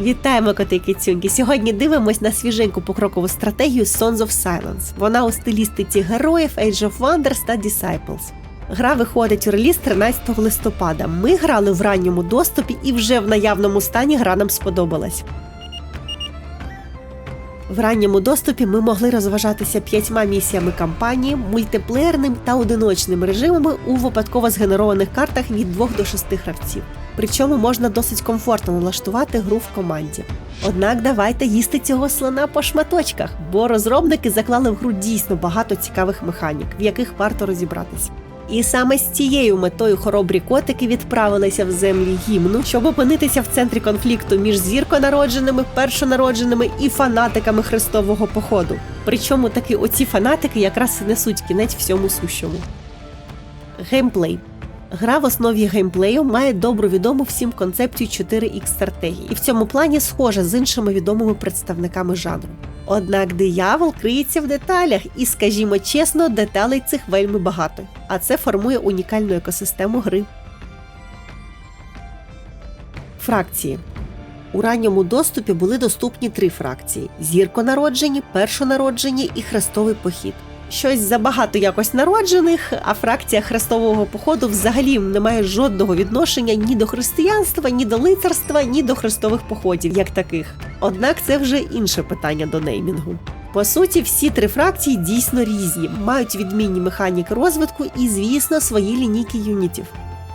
Вітаємо коти кицюньки! Сьогодні дивимось на свіженьку покрокову стратегію Sons of Silence. Вона у стилістиці героїв Age of Wonders та Disciples. Гра виходить у реліз 13 листопада. Ми грали в ранньому доступі і вже в наявному стані гра нам сподобалась. В ранньому доступі ми могли розважатися п'ятьма місіями кампанії, мультиплеєрним та одиночним режимами у випадково згенерованих картах від 2 до 6 гравців. Причому можна досить комфортно налаштувати гру в команді. Однак давайте їсти цього слона по шматочках, бо розробники заклали в гру дійсно багато цікавих механік, в яких варто розібратися. І саме з цією метою хоробрі котики відправилися в землі гімну, щоб опинитися в центрі конфлікту між зірконародженими, першонародженими і фанатиками хрестового походу. Причому таки оці фанатики якраз несуть кінець всьому сущому. Геймплей. Гра в основі геймплею має добру відому всім концепцію 4X стратегії, і в цьому плані схожа з іншими відомими представниками жанру. Однак диявол криється в деталях, і, скажімо чесно, деталей цих вельми багато, а це формує унікальну екосистему гри. Фракції у ранньому доступі були доступні три фракції: зірконароджені, першонароджені і хрестовий похід. Щось забагато якось народжених, а фракція хрестового походу взагалі не має жодного відношення ні до християнства, ні до лицарства, ні до хрестових походів, як таких. Однак це вже інше питання до неймінгу. По суті, всі три фракції дійсно різні, мають відмінні механіки розвитку і, звісно, свої лінійки юнітів.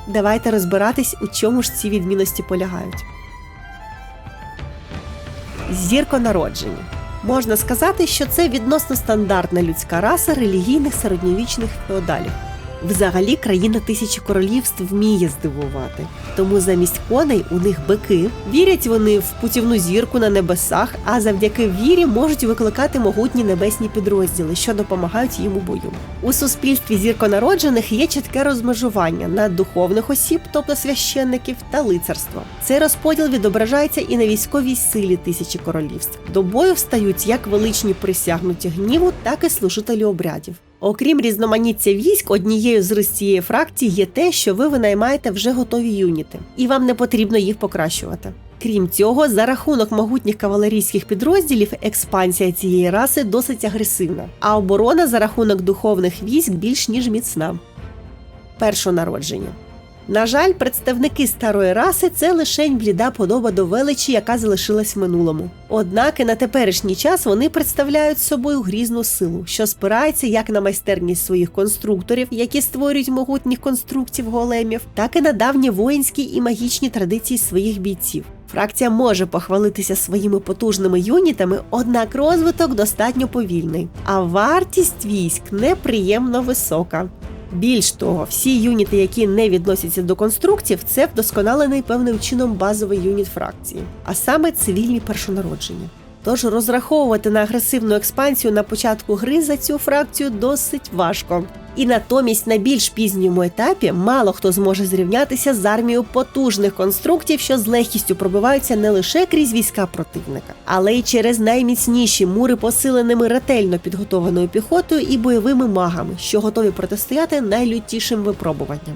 Давайте розбиратись, у чому ж ці відмінності полягають. Зірконароджені. Можна сказати, що це відносно стандартна людська раса релігійних середньовічних феодалів. Взагалі, країна тисячі королівств вміє здивувати. Тому замість коней у них бики. Вірять вони в путівну зірку на небесах, а завдяки вірі можуть викликати могутні небесні підрозділи, що допомагають їм у бою. У суспільстві зірконароджених є чітке розмежування на духовних осіб, тобто священників, та лицарство. Цей розподіл відображається і на військовій силі тисячі королівств. До бою встають як величні присягнуті гніву, так і служителі обрядів. Окрім різноманіття військ, однією з рис цієї фракції є те, що ви винаймаєте вже готові юніти, і вам не потрібно їх покращувати. Крім цього, за рахунок могутніх кавалерійських підрозділів експансія цієї раси досить агресивна, а оборона за рахунок духовних військ більш ніж міцна. Першонародження. На жаль, представники старої раси це лишень бліда подоба до величі, яка залишилась в минулому. Однак і на теперішній час вони представляють собою грізну силу, що спирається як на майстерність своїх конструкторів, які створюють могутніх конструктів големів, так і на давні воїнські і магічні традиції своїх бійців. Фракція може похвалитися своїми потужними юнітами, однак розвиток достатньо повільний, а вартість військ неприємно висока. Більш того, всі юніти, які не відносяться до конструктів, це вдосконалений певним чином базовий юніт фракції, а саме цивільні першонародження. Тож розраховувати на агресивну експансію на початку гри за цю фракцію досить важко. І натомість на більш пізньому етапі мало хто зможе зрівнятися з армією потужних конструктів, що з легкістю пробиваються не лише крізь війська противника, але й через найміцніші мури, посиленими ретельно підготованою піхотою і бойовими магами, що готові протистояти найлютішим випробуванням.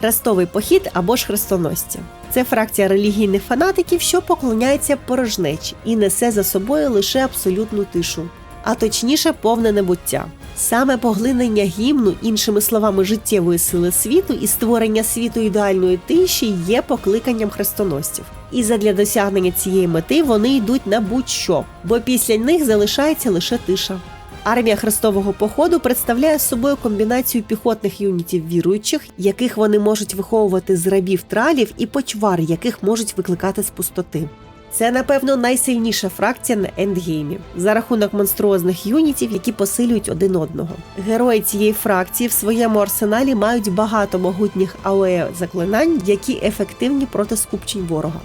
Хрестовий похід або ж хрестоносці. Це фракція релігійних фанатиків, що поклоняється порожнечі і несе за собою лише абсолютну тишу, а точніше повне небуття. Саме поглинення гімну, іншими словами, життєвої сили світу і створення світу ідеальної тиші є покликанням хрестоносців. І задля досягнення цієї мети вони йдуть на будь-що, бо після них залишається лише тиша. Армія хрестового походу представляє собою комбінацію піхотних юнітів віруючих, яких вони можуть виховувати з рабів тралів, і почвар, яких можуть викликати з пустоти. Це, напевно, найсильніша фракція на ендгеймі за рахунок монструозних юнітів, які посилюють один одного. Герої цієї фракції в своєму арсеналі мають багато могутніх АОЕ заклинань, які ефективні проти скупчень ворога.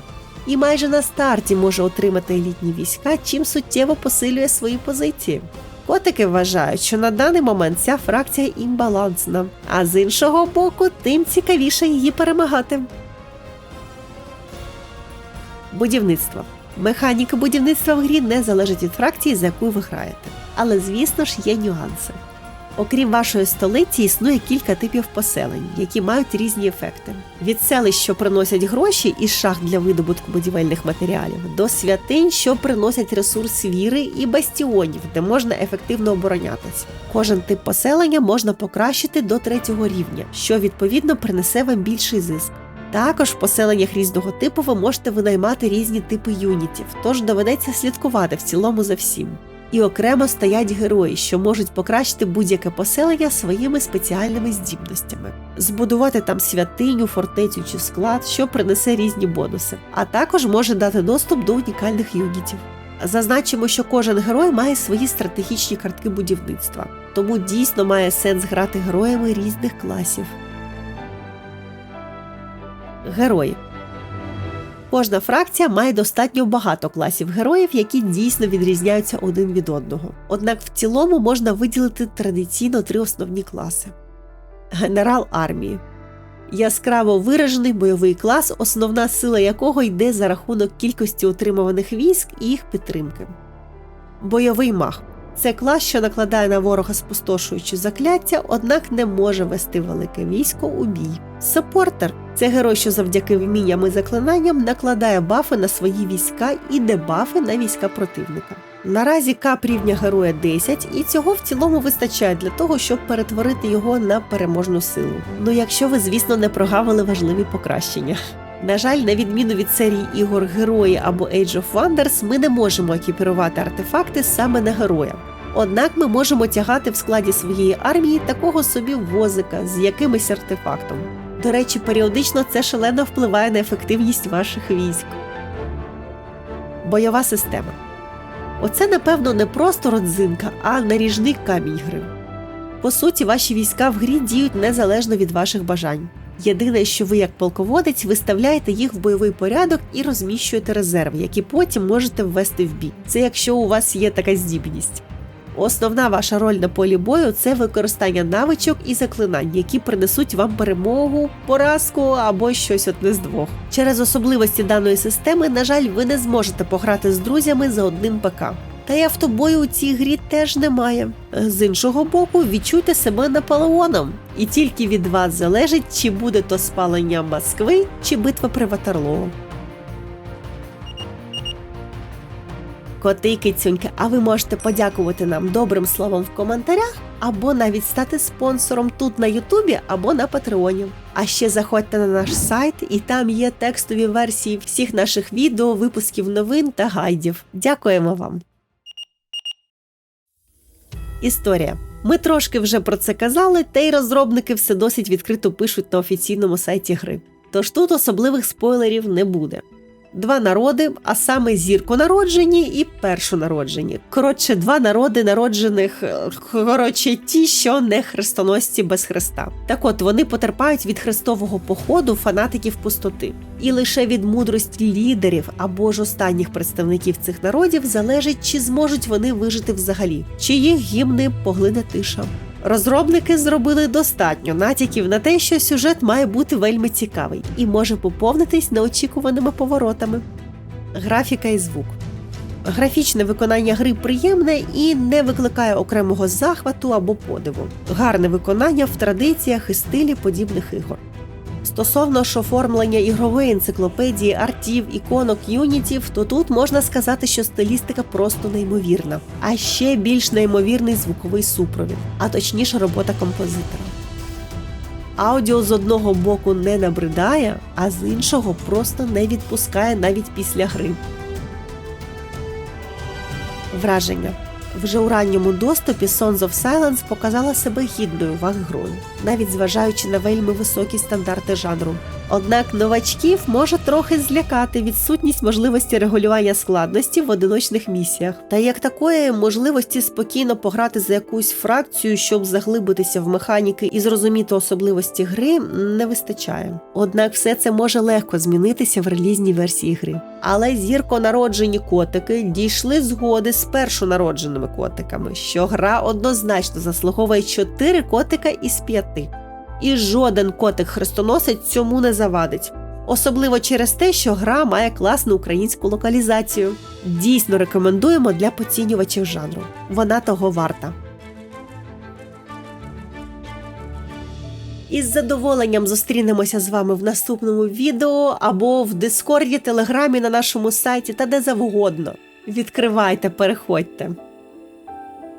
І майже на старті може отримати елітні війська, чим суттєво посилює свої позиції. Котики вважають, що на даний момент ця фракція імбалансна, а з іншого боку, тим цікавіше її перемагати. Будівництво. Механіка будівництва в грі не залежить від фракції, за яку ви граєте. Але, звісно ж, є нюанси. Окрім вашої столиці, існує кілька типів поселень, які мають різні ефекти: від селищ, що приносять гроші і шахт для видобутку будівельних матеріалів, до святинь, що приносять ресурс віри, і бастіонів, де можна ефективно оборонятись. Кожен тип поселення можна покращити до третього рівня, що відповідно принесе вам більший зиск. Також в поселеннях різного типу ви можете винаймати різні типи юнітів, тож доведеться слідкувати в цілому за всім. І окремо стоять герої, що можуть покращити будь-яке поселення своїми спеціальними здібностями, збудувати там святиню, фортецю чи склад, що принесе різні бонуси, а також може дати доступ до унікальних юнітів. Зазначимо, що кожен герой має свої стратегічні картки будівництва, тому дійсно має сенс грати героями різних класів. Герої Кожна фракція має достатньо багато класів героїв, які дійсно відрізняються один від одного. Однак в цілому можна виділити традиційно три основні класи: генерал армії. Яскраво виражений бойовий клас, основна сила якого йде за рахунок кількості отримуваних військ і їх підтримки. Бойовий маг це клас, що накладає на ворога спустошуючі закляття, однак не може вести велике військо у бій. Саппортер це герой, що завдяки вмінням і заклинанням накладає бафи на свої війська і дебафи на війська противника. Наразі кап рівня героя 10, і цього в цілому вистачає для того, щоб перетворити його на переможну силу. Ну якщо ви, звісно, не прогавили важливі покращення. На жаль, на відміну від серії ігор Герої або Age of Wonders, ми не можемо екіпірувати артефакти саме на героя. Однак ми можемо тягати в складі своєї армії такого собі возика з якимось артефактом. До речі, періодично це шалено впливає на ефективність ваших військ. Бойова система. Оце, напевно, не просто родзинка, а наріжний камінь гри. По суті, ваші війська в грі діють незалежно від ваших бажань. Єдине, що ви, як полководець, виставляєте їх в бойовий порядок і розміщуєте резерви, які потім можете ввести в бій. Це якщо у вас є така здібність. Основна ваша роль на полі бою це використання навичок і заклинань, які принесуть вам перемогу, поразку або щось одне з двох. Через особливості даної системи, на жаль, ви не зможете пограти з друзями за одним ПК. Та й автобою у цій грі теж немає. З іншого боку, відчуйте себе Наполеоном, і тільки від вас залежить, чи буде то спалення Москви, чи битва при Ватерлоо. Коти і кицюньки, а ви можете подякувати нам добрим словом в коментарях, або навіть стати спонсором тут на Ютубі або на Патреоні. А ще заходьте на наш сайт, і там є текстові версії всіх наших відео, випусків новин та гайдів. Дякуємо вам! Історія. Ми трошки вже про це казали, та й розробники все досить відкрито пишуть на офіційному сайті гри. Тож тут особливих спойлерів не буде. Два народи, а саме зірконароджені і першонароджені. Коротше, два народи народжених, е, коротше, ті, що не хрестоносці без Христа. Так от вони потерпають від хрестового походу фанатиків пустоти. І лише від мудрості лідерів або ж останніх представників цих народів залежить, чи зможуть вони вижити взагалі, чи їх гімни поглине тиша. Розробники зробили достатньо натяків на те, що сюжет має бути вельми цікавий і може поповнитись неочікуваними поворотами. Графіка і звук. Графічне виконання гри приємне і не викликає окремого захвату або подиву. Гарне виконання в традиціях і стилі подібних ігор. Стосовно ж оформлення ігрової енциклопедії, артів, іконок, юнітів, то тут можна сказати, що стилістика просто неймовірна, а ще більш неймовірний звуковий супровід, а точніше робота композитора. Аудіо з одного боку не набридає, а з іншого просто не відпускає навіть після гри. Враження вже у ранньому доступі Sons of Silence показала себе гідною уваги грою, навіть зважаючи на вельми високі стандарти жанру. Однак новачків може трохи злякати відсутність можливості регулювання складності в одиночних місіях, та як такої можливості спокійно пограти за якусь фракцію, щоб заглибитися в механіки і зрозуміти особливості гри, не вистачає. Однак все це може легко змінитися в релізній версії гри. Але зірконароджені котики дійшли згоди з першонародженими котиками, що гра однозначно заслуговує 4 котика із 5 і жоден котик хрестоносець цьому не завадить. Особливо через те, що гра має класну українську локалізацію. Дійсно рекомендуємо для поцінювачів жанру. Вона того варта. Із задоволенням зустрінемося з вами в наступному відео або в Дискорді, Телеграмі на нашому сайті та де завгодно. Відкривайте, переходьте.